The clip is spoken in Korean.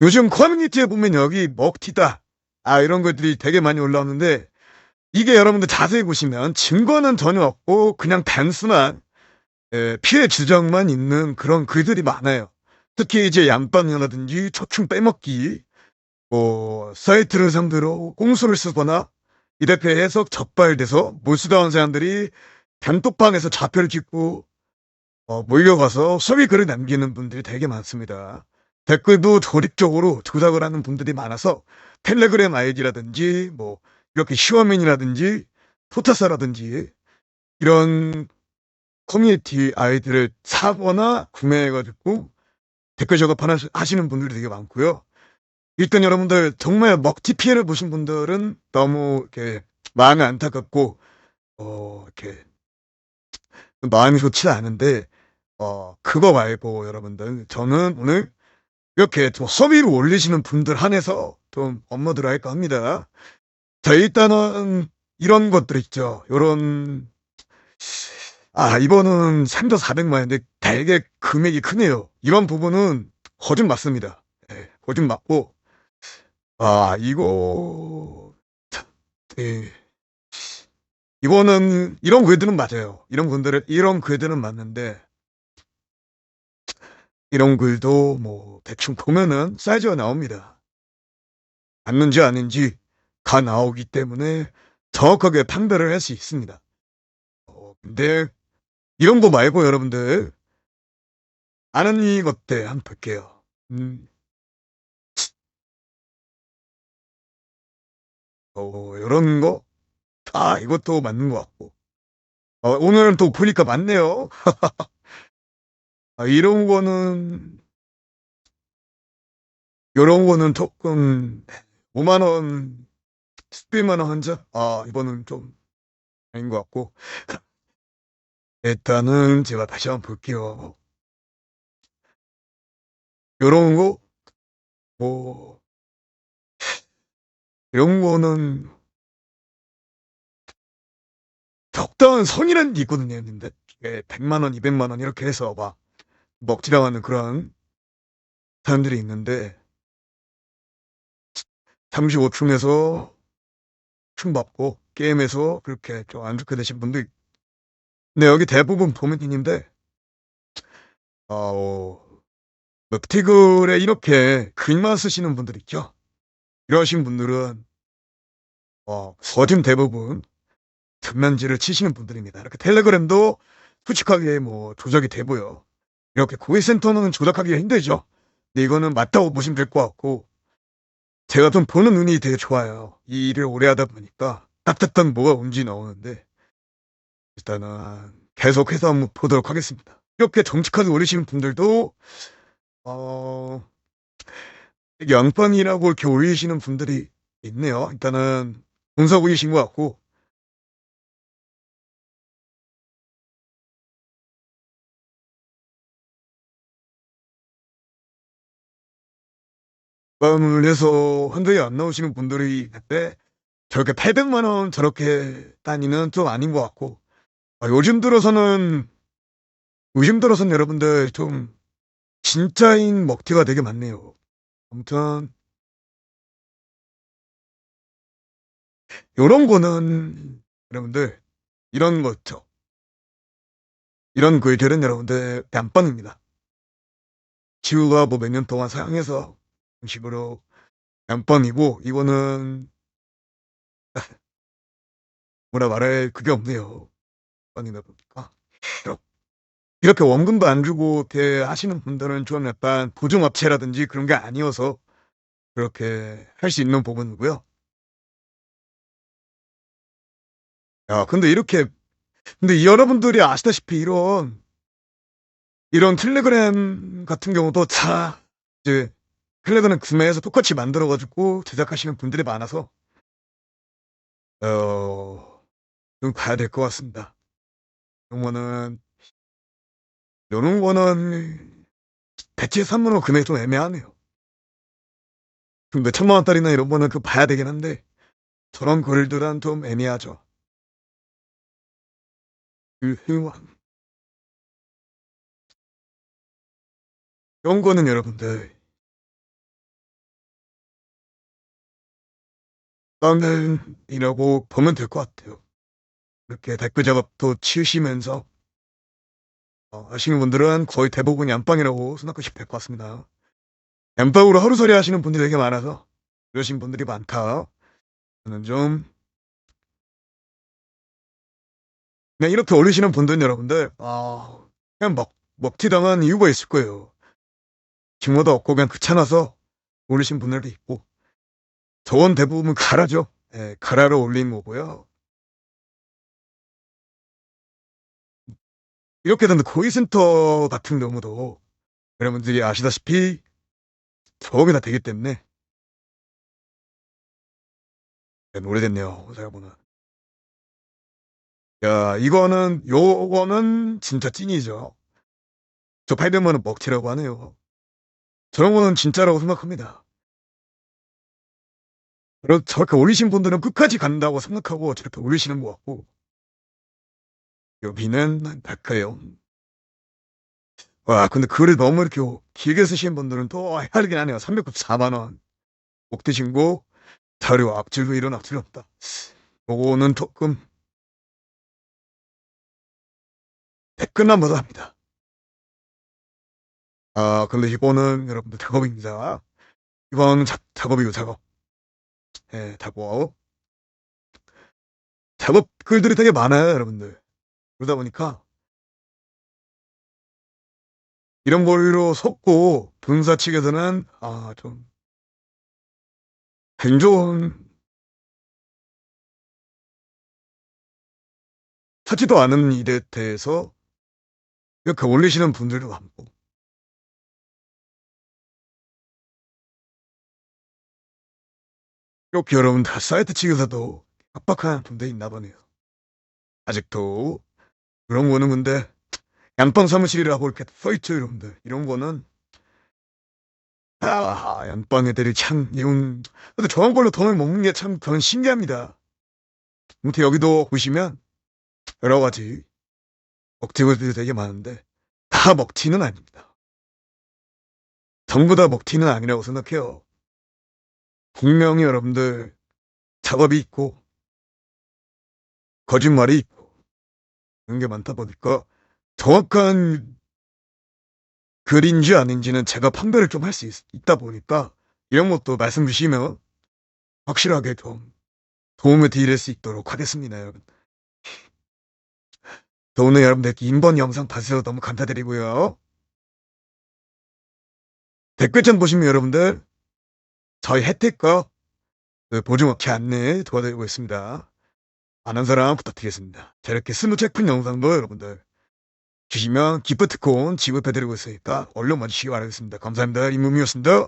요즘 커뮤니티에 보면 여기 먹튀다. 아, 이런 것들이 되게 많이 올라오는데, 이게 여러분들 자세히 보시면 증거는 전혀 없고, 그냥 단순한 에, 피해 주장만 있는 그런 글들이 많아요. 특히 이제 양빵이라든지 초충 빼먹기, 뭐, 사이트를 상대로 꼼수를 쓰거나, 이렇게 해서 적발돼서 몰수당한 사람들이 단톡방에서 좌표를 찍고, 어, 몰려가서 소위 글을 남기는 분들이 되게 많습니다. 댓글도 조립적으로 조작을 하는 분들이 많아서 텔레그램 아이디라든지 뭐 이렇게 시어맨이라든지 포타사라든지 이런 커뮤니티 아이디를 사거나 구매해가지고 댓글 작업하는 하시는 분들이 되게 많고요. 일단 여러분들 정말 먹튀 피해를 보신 분들은 너무 이렇게 마음이 안타깝고 어 이렇게 마음이 좋지 않은데 어 그거 말고 여러분들 저는 오늘 이렇게 좀 서비를 올리시는 분들 한해서 좀 업로드를 할까 합니다. 자, 일단은 이런 것들 있죠. 요런, 아, 이번은 3조 400만인데 되게 금액이 크네요. 이런 부분은 거짓 맞습니다. 예, 거짓 맞고, 아, 이거, 참, 예. 이거는, 이런 글들은 맞아요. 이런 분들은, 이런 글들은 맞는데, 이런 글도 뭐 대충 보면은 사이즈가 나옵니다. 맞는지 아닌지 가 나오기 때문에 정확하게 판별을 할 수 있습니다. 어, 근데 이런 거 말고 여러분들 아는 것들 한번 볼게요. 음. 어, 이런 거? 아, 이것도 맞는 것 같고. 어, 오늘은 또 보니까 맞네요. 아, 이런 거는, 요런 거는 조금, 5만 원, 10만원 한자? 아, 이거는 좀 아닌 것 같고. 일단은 제가 다시 한번 볼게요. 요런 거, 뭐, 이런 거는, 적당한 선이라는 게 있거든요, 근데. 100만원, 200만원 이렇게 해서 막, 먹지당하는 그런 사람들이 있는데 35층에서 층 받고 게임에서 그렇게 좀 안 좋게 되신 분들 근데 여기 대부분 도면인인데 어, 웹티글에 이렇게 글만 쓰시는 분들 있죠? 이러신 분들은 어, 거진 대부분 전면지를 치시는 분들입니다. 이렇게 텔레그램도 솔직하게 뭐 조작이 되고요 이렇게 고객센터는 조작하기가 힘들죠. 근데 이거는 맞다고 보시면 될 것 같고 제가 좀 보는 눈이 되게 좋아요. 이 일을 오래 하다 보니까 딱딱딱 뭐가 온지 나오는데 일단은 계속해서 한번 보도록 하겠습니다. 이렇게 정직하게 올리시는 분들도 어 양반이라고 이렇게 올리시는 분들이 있네요. 일단은 분석이신 것 같고 마음을 해서 한정이 안 나오시는 분들이 있는데 저렇게 800만 원 저렇게 따니는 좀 아닌 것 같고 아, 요즘 들어서는 요즘 들어서는 여러분들 좀 진짜인 먹튀가 되게 많네요. 아무튼 요런 거는 여러분들 이런 거 있죠. 이런 글들은 여러분들 안방입니다. 지우가 뭐 몇 년 동안 사용해서 식으로 양빵이고 이거는 뭐라 말할 그게 없네요. 빵이다 보니까 이렇게 원금도 안 주고 이렇게 하시는 분들은 좀 약간 보증업체라든지 그런 게 아니어서 그렇게 할 수 있는 부분이고요. 야, 근데 이렇게 근데 여러분들이 아시다시피 이런 이런 텔레그램 같은 경우도 다 이제 텔레그램 구매해서 똑같이 만들어 가지고 제작하시는 분들이 많아서 어 좀 봐야 될 것 같습니다. 거는 요런 거는 대체 산문으로 금액이 좀 애매하네요. 그 몇천만 원짜리나 이런 거는 그 봐야 되긴 한데 저런 글들은 좀 애매하죠. 그 이런 거는 여러분들 빵이라고 보면 될 것 같아요. 이렇게 댓글 작업도 치우시면서 어, 하시는 분들은 거의 대부분이 안방이라고 생각하시면 될 것 같습니다. 안방으로 하루살이 하시는 분들이 되게 많아서 이러신 분들이 많다. 저는 좀 그냥 이렇게 올리시는 분들은 여러분들 아 그냥 먹 먹튀 당한 이유가 있을 거예요. 징후도 없고 그냥 귀찮아서 올리신 분들도 있고 저건 대부분 가라죠. 예, 가라로 올린 거고요. 이렇게 되면 고위센터 같은 경우도 여러분들이 아시다시피 저음이 다 되기 때문에 네, 오래됐네요. 제가 보는. 야, 이거는 요거는 진짜 찐이죠. 저 파이더만은 먹튀라고 하네요. 저런 거는 진짜라고 생각합니다. 그렇 저렇게 올리신 분들은 끝까지 간다고 생각하고 저렇게 올리시는 것 같고 여기는 백화요. 와, 근데 글을 너무 이렇게 길게 쓰신 분들은 또 헷갈리긴 하네요. 394만 원. 목 드신 거 자료 악질로 이런 악질 없다. 요거는 조금 댓글만 보다 합니다. 아, 근데 이거는 여러분들 작업입니다. 이건 자, 작업이고 작업. 예, 작업. 작업 글들이 되게 많아요, 여러분들. 그러다 보니까 이런 걸로 속고 분사 측에서는 아, 좀 행좋은 하지도 않은 일에 대해서 이렇게 올리시는 분들도 많고 이렇게 여러분 다 사이트 측에서도 압박하는 분들이 있나 보네요. 아직도 그런 거는 근데 양빵 사무실이라고 이렇게 써있죠 여러분들 이런 거는 아 양빵 애들이 참 이건 근데 저런 걸로 돈을 먹는 게 참 저는 신기합니다. 아무튼 여기도 보시면 여러 가지 먹튀들이 되게 많은데 다 먹튀는 아닙니다. 전부 다 먹튀는 아니라고 생각해요. 분명히 여러분들 작업이 있고 거짓말이 있고 그런 게 많다 보니까 정확한 글인지 아닌지는 제가 판별을 좀 할 수 있다 보니까 이런 것도 말씀 주시면 확실하게 좀 도움을 드릴 수 있도록 하겠습니다, 여러분. 또 오늘 여러분들 인번 영상 봐주셔서 너무 감사드리고요. 댓글창 보시면 여러분들 저희 혜택과 그 보증업체 안내 도와드리고 있습니다. 아는 사람 부탁드리겠습니다. 자, 이렇게 스무 체크 영상도 여러분들 주시면 기프트콘 지급해드리고 있으니까 얼른 와주시기 바라겠습니다. 감사합니다. 임무미였습니다.